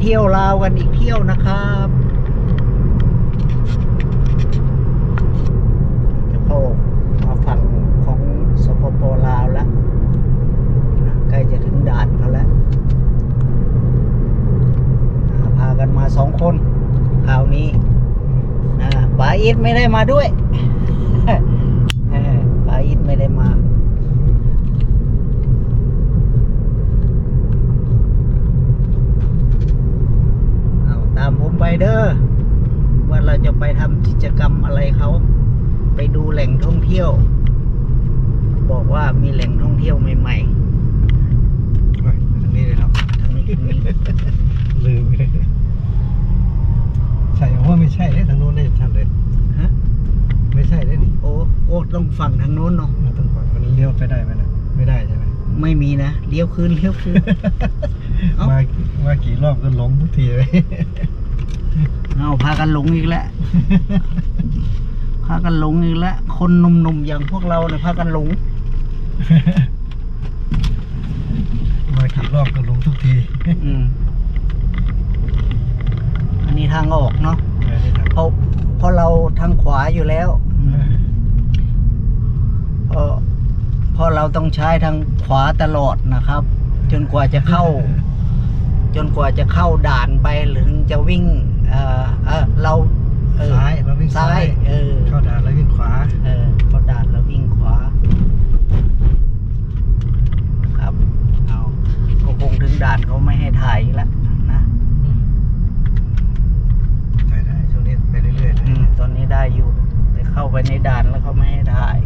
เที่ยวลาวกันอีกเที่ยวนะครับจะเข้ามาฝั่งของสปปลาวแล้วใกล้จะถึงด่านเขาแล้วพากันมาสองคนคราวนี้นะป๋าอิดไม่ได้มาด้วยป๋าอิดไม่ได้มาตามผม ไปเด้อว่าเราจะไปทำกิจกรรมอะไรเขาไปดูแหล่งท่องเที่ยว บอกว่ามีแหล่งท่องเที่ยวใหม่เฮ้ยทางนี้เลยครับๆทางนี้ทางนี้ลืมไปเลยใช่ว่าไม่ใช่เลยทางโน้นเลยท่านเลยฮะไม่ใช่เลยนี่โอ้โอ้ต้องฝั่งทางโน้นเนาะเราต้องฟังมันเลี้ยวไปได้ไหมนะไม่ได้ใช่ไหมไม่มีนะเลี้ยวคืนเลี้ยวคืนเอ้ามามากี่รอบก็หลงทุกทีเลย เอาพากันหลงอีกแล้ว พากันหลงอีกแล้ว คนหนุ่มๆอย่างพวกเราเนี่ยพากันหลง มากี่รอบก็หลงทุกทีอืมอันนี้ทางออกเนาะเออนี่ทางเพราะเพราะเราทางขวาอยู่แล้วเพราะเพราะเราต้องใช้ทางขวาตลอดนะครับ จนกว่าจะเข้า จนกว่าจะเข้าด่านไปหรือถึงจะวิ่ง เออเออเราเออซ้ายเราวิ่งซ้าซ้ายยเออ เข้าด่านแล้ววิ่งขวา เออ เข้าด่านแล้ววิ่งขวา ครับ เอา ก็คงถึงด่านเขาไม่ให้ถ่ายอีกแล้วนะ ไปได้ช่วงนี้ไปเรื่อยๆ อืมตอนนี้ได้อยู่ แต่เข้าไปในด่านแล้วเขาไม่ให้ถ่าย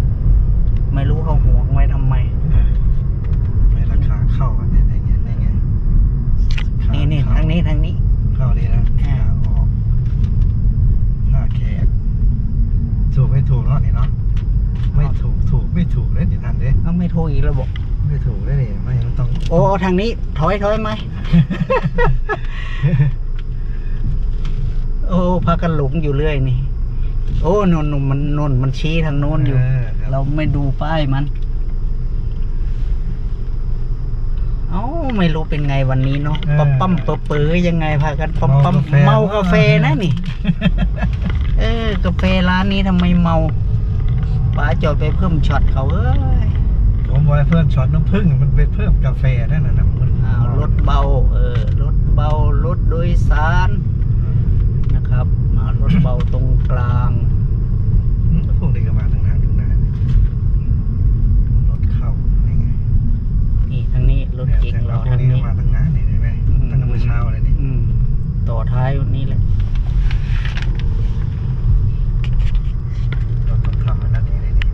ไม่รู้เขาห่วงไว้ทำไม เออไปราคาเข้าอะเนี่ยได้ไงได้ไงขา นี่นี่ เข้ ทางนี้ทางนี้ เข้านี่นะ อ่า ขาออกท่าแขกถูกไม่ถูกเนาะนี่เนาะไม่ถูกถูกไม่ถูกเลยนี่ท่านเด้ เอาไม่โทรอีกแล้วบอก ไม่ถูกเลยนี่ไม่มันต้อง โอ้เอา ทางนี้ ถอยถอยไหม โอ้พากันหลงอยู่เรื่อยนี่ โอ้นนนมันนนมันชี้ทางโน้นอยู่เครับ เราไม่ดูป้ายมัน เอ้าไม่รู้เป็นไงวันนี้เนาะปั๊มปั๊มเป๋อเป๋อยังไงพากันปั๊มปั๊มเมากาแฟนะนี่ เออกาแฟร้านนี้ทำไมเมาป้าจอดไปเพิ่มช็อตเขาเอ้ย ผมบอกให้เพิ่มช็อตน้ำผึ้งมันไปเพิ่มกาแฟนั่นน่ะนะมันอ้าวรถเบา เออรถเบารถโดยสารนะครับอ่ารถเบาตรงกลางอืมพวกนี้ก็มาทางนานทางนานรถเข้านี่ไงนี่ทางนี้รถเก๋งเราทาทางงนี้ก็นี้มาทางนั้นนี่เห็นไหมตั้งแต่เมื่อเช้าเลยนี่ อืมต่อท้ายนี่แหละ เราต้องทำอันนั้นนี่เลยนี่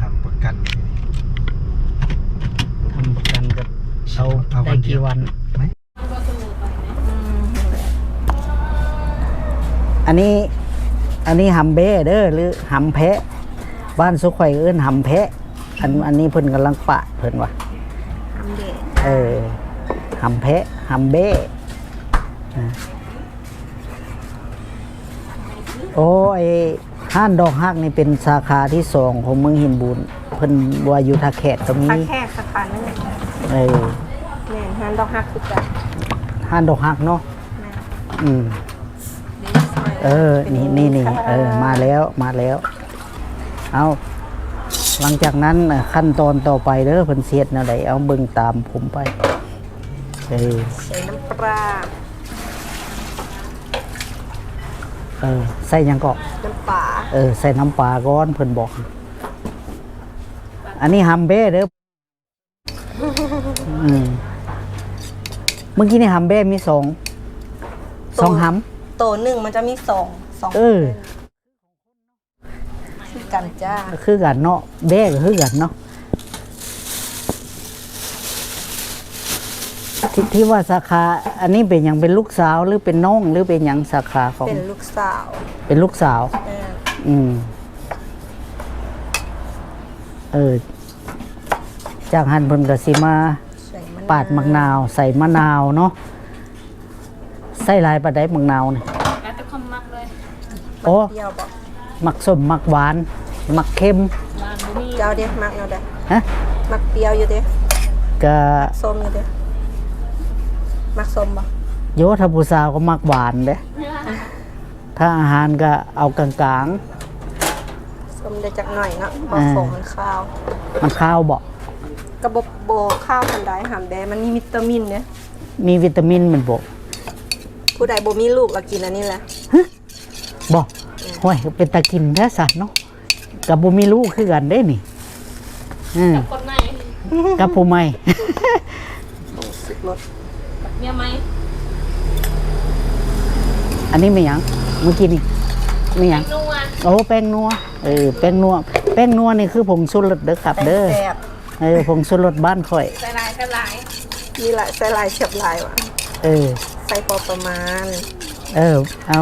ทำประกันนี่นี่ ทำประกันกับเอา เอาวั ได้ นเดียว กี่วัน ไหม อันนี้อันนี้หำเบ้เด้อหรือหำแพะ บ้านสุขไข่อยเอื้นหำแพะ อันอันนี้เพิ่นกำลังปะเพิ่นว่ะทำเด็กเออหำแพะหำเบ้นะโอ้ไอห้านดอกฮักนี่เป็นสาขาที่สองของเมืองหินบูนเพิ่นว่าอยู่ท่าแขกก็มีพักแค่สักพันนึงเออแม่นฮันดอกฮักคือกันห้านดอกฮักเนาะแม่นอืม เออ นี่นี่นี่เออ มาแล้วมาแล้ว เอาหลังจากนั้นน่ะขั้นตอนต่อไปเด้อเพิ่นเสียดแนวใดเอาเบิ่งตามผมไปเออใส่น้ำปลาเออใส่หยังก็น้ำปลาเออใส่น้ำปลาก้อนเพิ่นบอก อันนี้ฮัมเบ้เด้ออืมเมื่อกี้นี่ฮัมเบ้มีสองสองฮัม โตหนึ่งมันจะมีสองสองเออ คือกันจ้าคือกันเนาะเบ้ก็คือกันเนาะที่ที่ว่าสาขาอันนี้เป็นอย่างเป็นลูกสาวหรือเป็นน้องหรือเป็นอย่างสาขาของเป็นลูกสาวเป็นลูกสาวแม่นอืม เออ จากหันเพิ่นก็สิมา ใส่มะนาวปาดมะนาว ใส่มะนาวเนาะใส่หลายปานใดมะนาวเนี่ย แล้วแต่ความมักเลย โอ้เดียวบอกมักส้มมักหวาน มักเค็มบางบุมีเจ้าเดียวมักเอาได้ฮฮะมักเปรี้ยวอยู่เด้ก็ส้มอยู่เด้มักส้มบ่โยถ้าผู้สาวก็มักหวานเด้ถ้าอาหารก็เอากลางส้มได้จักหน่อยเนาะบ่อ่าส่งมันข้าวๆมันข้าวบ่กระบบโบข้าวพันไดหามแดมันมีวิตามินเนี่ยมีวิตามินมันบ่ผู้ใดบ่มีลูกก็กินอันนี้แหละ บ่ห้วยเป็นตากินแท้สัตว์เนาะกับบ่มีลูกคือกันเด้นี่อืมคนไหนกับผู้ใหม่สุดรสเนี่ยไหมอันนี้ไม่หยังเมื่อกี้นี่ไม่หยังนัวโอ้แป้งนัวเออแป้งนัวแป้งนัวนี่คือผงชูรสเด้อครับเด้อแซ่บเออผงชูรสบ้านข่อยใส่ลายใส่ลายมีหลายใส่หลายเฉียบหลายว่ะเออใส่พอประมาณ เออ เอา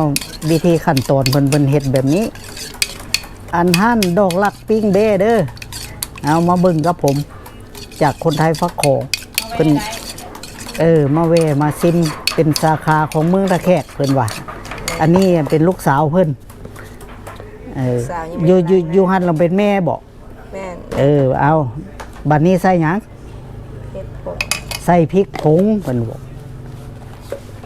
วิธีขั้นตอนเพิ่นเพิ่นเฮ็ดแบบนี้ อันหั่นดอกลักปิ้งเบ้เด้อเอามาเบิ่งกับผม จากคนไทยฟักของเพิ่นเออ มาเวมาซิมเป็นสาขาของเมืองตะแคกเพิ่นว่าอันนี้เป็นลูกสาวเพิ่นเออสาวยังอไม่ยู่ได้อยู่อยู่หันเราเป็นแม่บอกแม่นเออ เอาบัดนี้ใส่หยังเผ็ดผงใส่พริกผงเพิ่นบอก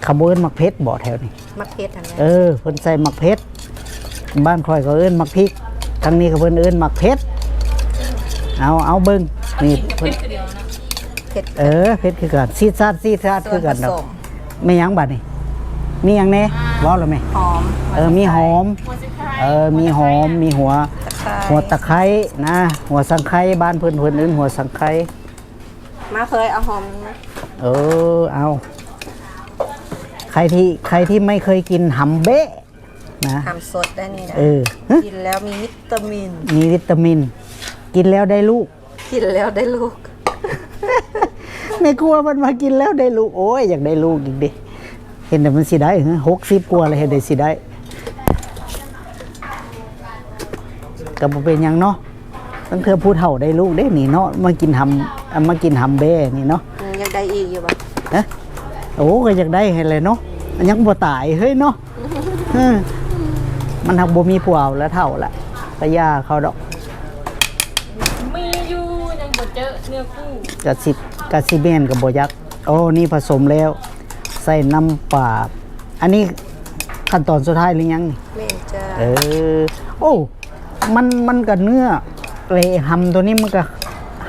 ขบวนมักเพชรบ่แถวนี้ มักเผ็ดหั่นแหละเออเพิ่นใส่หมักเพชรบ้านคอยก็เอิ้นหมักพริกทางนี้ก็เพิ่นเอิ้นหมักเพชรเอาเอาเบิ่งนี่เพิ่นเดียวนะเผ็ดเออเพชรคือกันซีดซาดซีดซาดส่คืวนอผกันดสอกมไม่หยังบัดนี่มีหยังแน่เว้าแล้วไหมหอมเออมีหอมหัวสิไข่เออมีหอมมีหัวตะไคร้หัวตะไคร้นะ หัวสังไคร้บ้านเพิ่นเพิ่นเอิ้นหัวสังไคร้มาเคยเอาหอมนะเออเอา ใครที่ใครที่ไม่เคยกินหำเบ๊ะนะหามสดได้นี่นะเออฮะกินแล้วมีวิตามิน มีวิตามิน กินแล้วได้ลูก กินแล้วได้ลูกไม่กลัวมันมากินแล้วได้ลูกโอ้ยอยากได้ลูกอีกดิเห็นแต่มันสิได้หกสิบกว่าเลยเห็นได้สิได้ก็บ่เป็นหยังเนาะตั้งเธอผู้เฒ่าได้ลูกได้นี่เนาะมากินหำเอามากินหำเบ้นี่เนาะ อืมยังได้อีกอยู่ปะ นะโอ้ก็อยากได้ให้เลยเนาะมันยังบ่ตายเฮ้ยเนาะเออมันหักบ่มีผัวเอาแล้วเท่าละก็ย่าเขาดอก มีอยู่ยังบ่เจอเนื้อคู่กะสิกะสิเมนกับบยักษ์โอ้นี่ผสมแล้ว ใส่น้ำปลาอันนี้ขั้นตอนสุดท้ายหรือยังนี่แม่นจ้าเออ โอ้มันมันกับเนื้อเลยหำตัวนี้มันก็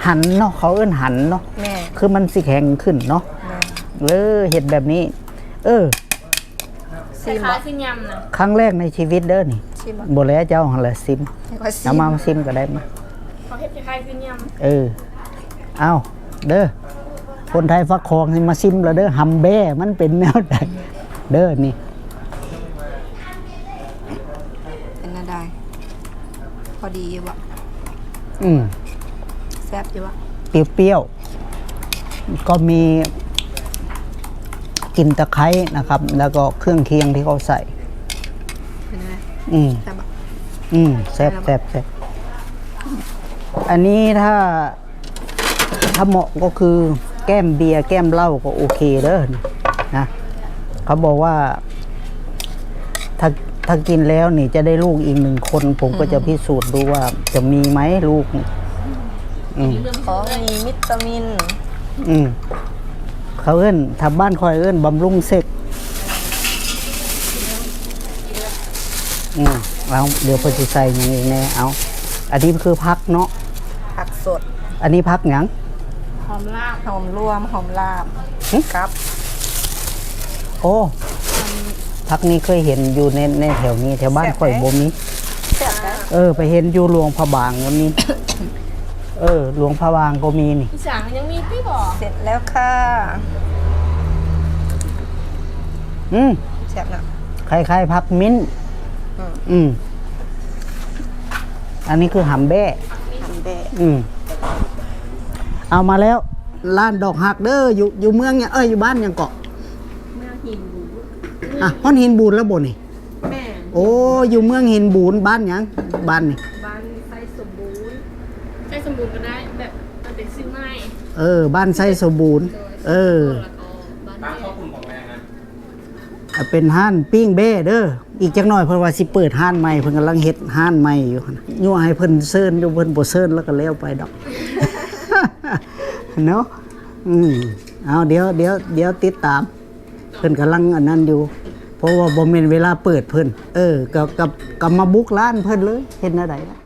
หันเนาะเขาเอิ้นหันเนาะแม่คือมันสิแข็งขึ้นเนาะแม่ เออเห็ดแบบนี้ เออใส่ซิมขาบ่ยคือยำนะครั้งแรกในชีวิตเด้อนี่ชิมบ่บ่แล้วเจ้าหันละซิมให้ค่อยซิเอามมาซิมก็ได้มาเขาเฮ็ดคล้ายๆคือยำเออเอาเด้อคนไทยฟักคองนี่มาซิมแล้วเด้อหำแบ้มันเป็นแนวใดเด้อนี่ เป็นนาได้ พอดีอยู่บ่อืม แซ่บอยู่บ่เปรี้ยวๆ ก็มี กลิ่นตะไคร้นะครับ แล้วก็เครื่องเคียงที่เขาใส่เป็นไงอืมแซ่บบ่อืมแซ่บแซ่บแซ่บอันนี้ถ้า ถ้าเหมาะก็คือแก้มเบียร์แก้มเหล้าก็โอเคเด้อนะเขาบอกว่า ถ้าถ้ากินแล้วนี่จะได้ลูกอีกหนึ่งคน ผมก็จะพิสูจน์ดูว่าจะมีไหมลูกนี่อืม ของมีวิตามิน อืม เขาเอิ้นถ้าบ้านคอยเอิ้นบำรุงเซ็กอืมเอาเดี๋ยวเพอสิใส่อย่างนี้แน่เอา อันนี้คือพักเนาะ ผักสด อันนี้พักหยัง หอมลาบหอมรวม หอมลาบหึ ครับ โอ้พักนี้เคยเห็นอยู่ในในแถวนี้แถวบ้านข่อยบ่มี แซ่บนะเออ ไปเห็นอยู่หลวงพระบางก็มี เออ หลวงพระบางก็มีนี่อีสานยังมีพี่บ่เสร็จแล้วค่ะอืมแซ่บนะคล้ายๆพักมิ้นท์อืม อืม อันนี้คือหำแบ้ ทำแบะอืม เอามาแล้วร้านดอกหักเด้ออยู่อยู่เมืองเนี่ยเอ้ยอยู่บ้านยังเกาะเมื่อหินบูอะฮ้อนหินบูนแล้วบ่นี่ แม่โอ้อยู่เมืองหินบูนบ้านหยังบ้านนี่ บ้านไส้สมบูรณ์ไส้สมบูรณ์ก็ได้แบบมันเป็นซื้อไม้เออ บ้านไส้สมบูรณ์ เออ แล้วก็บ้านแม่อะเป็นห้านปิ้งเบ้เด้อ อีกจักหน่อยเพิ่นว่าสิเปิดห้านใหม่เพิ่นกำลังเฮ็ดห้านใหม่อยู่หั่นยั่วให้เพิ่นเซิร์นอยู่เพิ่นบ่เซิร์นแล้วก็แล้วไปดอก เนาะอืมเอาเดี๋ยวเดี๋ยวเดี๋ยวติดตาม เพิ่นกำลังอันนั้นอยู่ เพราะว่าบ่แม่นเวลาเปิดเพิ่น เออกับกับกับมาบุกร้านเพิ่นเลยเห็นอะไรล่ะ